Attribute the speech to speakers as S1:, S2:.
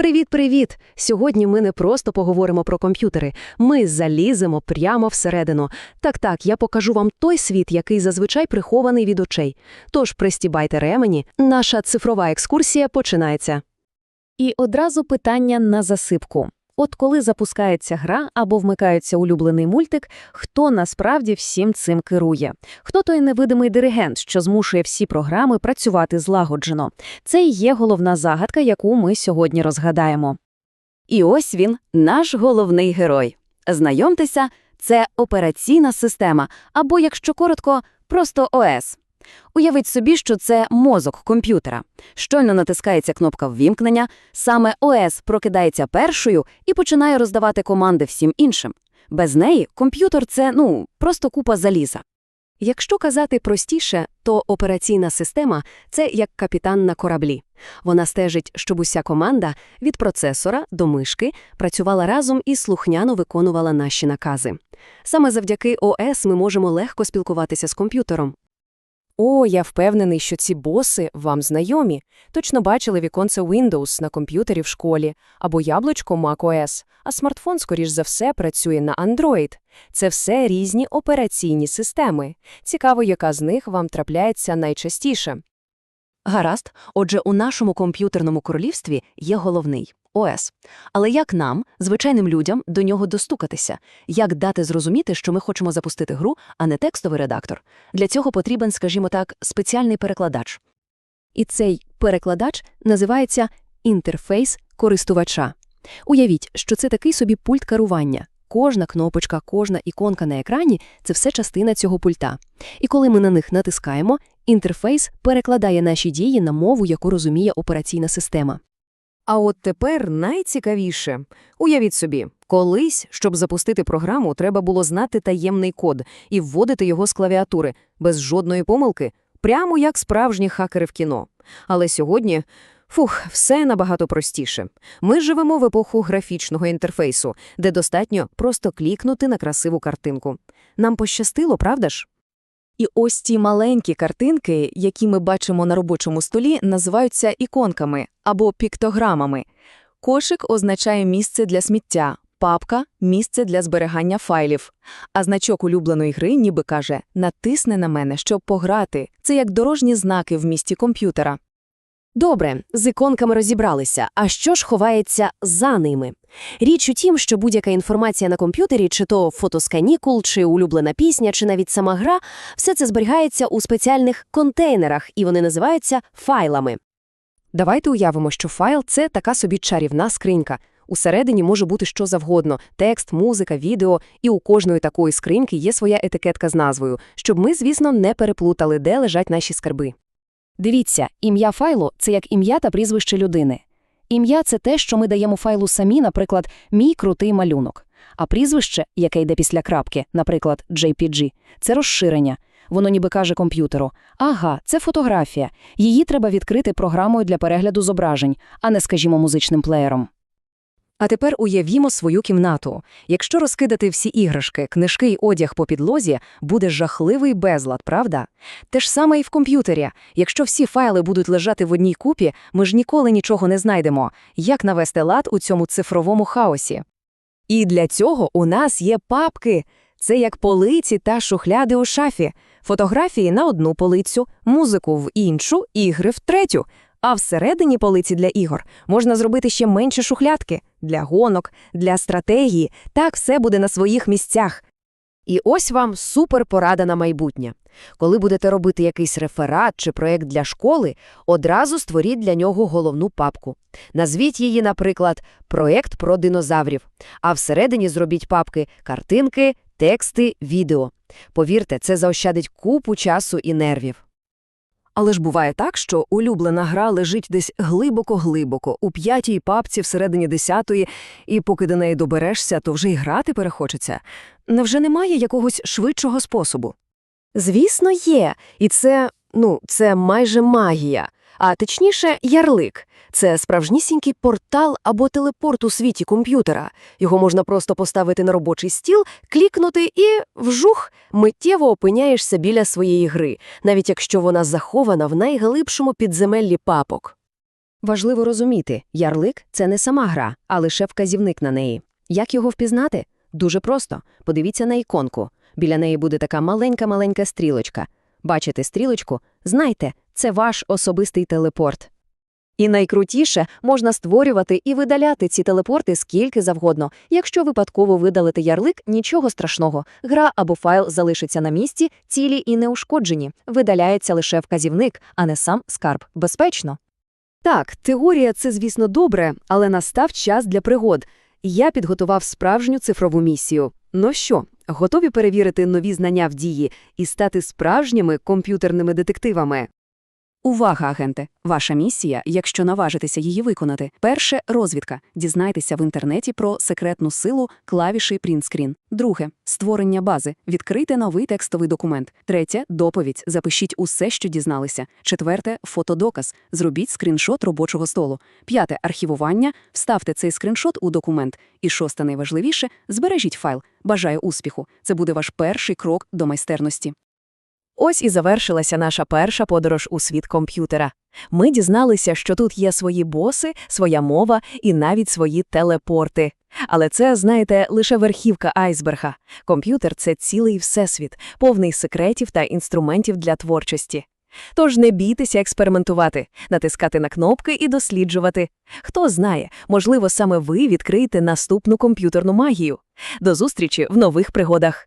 S1: Привіт-привіт! Сьогодні ми не просто поговоримо про комп'ютери, ми заліземо прямо всередину. Так-так, я покажу вам той світ, який зазвичай прихований від очей. Тож пристібайте ремені, наша цифрова екскурсія починається.
S2: І одразу питання на засипку. От коли запускається гра або вмикається улюблений мультик, хто насправді всім цим керує? Хто той невидимий диригент, що змушує всі програми працювати злагоджено? Це і є головна загадка, яку ми сьогодні розгадаємо. І ось він, наш головний герой. Знайомтеся, це операційна система, або, якщо коротко, просто ОС. Уявіть собі, що це мозок комп'ютера. Щойно натискається кнопка ввімкнення, саме ОС прокидається першою і починає роздавати команди всім іншим. Без неї комп'ютер – це, ну, просто купа заліза.
S1: Якщо казати простіше, то операційна система – це як капітан на кораблі. Вона стежить, щоб уся команда від процесора до мишки працювала разом і слухняно виконувала наші накази. Саме завдяки ОС ми можемо легко спілкуватися з комп'ютером. О, я впевнений, що ці боси вам знайомі. Точно бачили віконце Windows на комп'ютері в школі або яблучко macOS, а смартфон, скоріш за все, працює на Android. Це все різні операційні системи. Цікаво, яка з них вам трапляється найчастіше. Гаразд, отже, у нашому комп'ютерному королівстві є головний – ОС. Але як нам, звичайним людям, до нього достукатися? Як дати зрозуміти, що ми хочемо запустити гру, а не текстовий редактор? Для цього потрібен, скажімо так, спеціальний перекладач. І цей перекладач називається інтерфейс користувача. Уявіть, що це такий собі пульт керування. Кожна кнопочка, кожна іконка на екрані – це все частина цього пульта. І коли ми на них натискаємо, інтерфейс перекладає наші дії на мову, яку розуміє операційна система.
S3: А от тепер найцікавіше. Уявіть собі, колись, щоб запустити програму, треба було знати таємний код і вводити його з клавіатури, без жодної помилки, прямо як справжні хакери в кіно. Але сьогодні, фух, все набагато простіше. Ми живемо в епоху графічного інтерфейсу, де достатньо просто клікнути на красиву картинку. Нам пощастило, правда ж?
S2: І ось ті маленькі картинки, які ми бачимо на робочому столі, називаються іконками або піктограмами. Кошик означає місце для сміття, папка місце для зберігання файлів. А значок улюбленої гри ніби каже: натисни на мене, щоб пограти. Це як дорожні знаки в місті комп'ютера.
S1: Добре, з іконками розібралися. А що ж ховається за ними? Річ у тім, що будь-яка інформація на комп'ютері, чи то фото з канікул, чи улюблена пісня, чи навіть сама гра, все це зберігається у спеціальних контейнерах, і вони називаються файлами. Давайте уявимо, що файл – це така собі чарівна скринька. Усередині може бути що завгодно – текст, музика, відео, і у кожної такої скриньки є своя етикетка з назвою, щоб ми, звісно, не переплутали, де лежать наші скарби. Дивіться, ім'я файлу – це як ім'я та прізвище людини. Ім'я – це те, що ми даємо файлу самі, наприклад, «мій крутий малюнок». А прізвище, яке йде після крапки, наприклад, JPG – це розширення. Воно ніби каже комп'ютеру «Ага, це фотографія. Її треба відкрити програмою для перегляду зображень, а не, скажімо, музичним плеєром». А тепер уявімо свою кімнату. Якщо розкидати всі іграшки, книжки й одяг по підлозі, буде жахливий безлад, правда? Те ж саме і в комп'ютері. Якщо всі файли будуть лежати в одній купі, ми ж ніколи нічого не знайдемо. Як навести лад у цьому цифровому хаосі? І для цього у нас є папки. Це як полиці та шухляди у шафі. Фотографії на одну полицю, музику в іншу, ігри в третю. А всередині полиці для ігор можна зробити ще менше шухлядки для гонок, для стратегії. Так все буде на своїх місцях.
S3: І ось вам суперпорада на майбутнє. Коли будете робити якийсь реферат чи проєкт для школи, одразу створіть для нього головну папку. Назвіть її, наприклад, «Проєкт про динозаврів», а всередині зробіть папки картинки, тексти, відео. Повірте, це заощадить купу часу і нервів.
S1: Але ж буває так, що улюблена гра лежить десь глибоко-глибоко, у п'ятій папці всередині десятої, і поки до неї доберешся, то вже й грати перехочеться. Невже немає якогось швидшого способу? Звісно, є. І це, ну, це майже магія. А точніше, ярлик. Це справжнісінький портал або телепорт у світі комп'ютера. Його можна просто поставити на робочий стіл, клікнути і вжух, миттєво опиняєшся біля своєї гри, навіть якщо вона захована в найглибшому підземеллі папок. Важливо розуміти, ярлик – це не сама гра, а лише вказівник на неї. Як його впізнати? Дуже просто. Подивіться на іконку. Біля неї буде така маленька-маленька стрілочка. Бачите стрілочку? Знайте, це ваш особистий телепорт.
S2: І найкрутіше, можна створювати і видаляти ці телепорти скільки завгодно. Якщо випадково видалити ярлик, нічого страшного. Гра або файл залишиться на місці, цілі і неушкоджені. Видаляється лише вказівник, а не сам скарб. Безпечно.
S3: Так, теорія – це, звісно, добре, але настав час для пригод. Я підготував справжню цифрову місію. Ну що, готові перевірити нові знання в дії і стати справжніми комп'ютерними детективами?
S2: Увага, агенте! Ваша місія, якщо наважитеся її виконати. Перше розвідка. Дізнайтеся в інтернеті про секретну силу клавіші принтскрін. Друге створення бази. Відкрийте новий текстовий документ. Третє доповідь. Запишіть усе, що дізналися. Четверте фотодоказ. Зробіть скріншот робочого столу. П'яте архівування. Вставте цей скріншот у документ. І шосте найважливіше збережіть файл. Бажаю успіху. Це буде ваш перший крок до майстерності.
S1: Ось і завершилася наша перша подорож у світ комп'ютера. Ми дізналися, що тут є свої боси, своя мова і навіть свої телепорти. Але це, знаєте, лише верхівка айсберга. Комп'ютер – це цілий всесвіт, повний секретів та інструментів для творчості. Тож не бійтеся експериментувати, натискати на кнопки і досліджувати. Хто знає, можливо, саме ви відкриєте наступну комп'ютерну магію. До зустрічі в нових пригодах!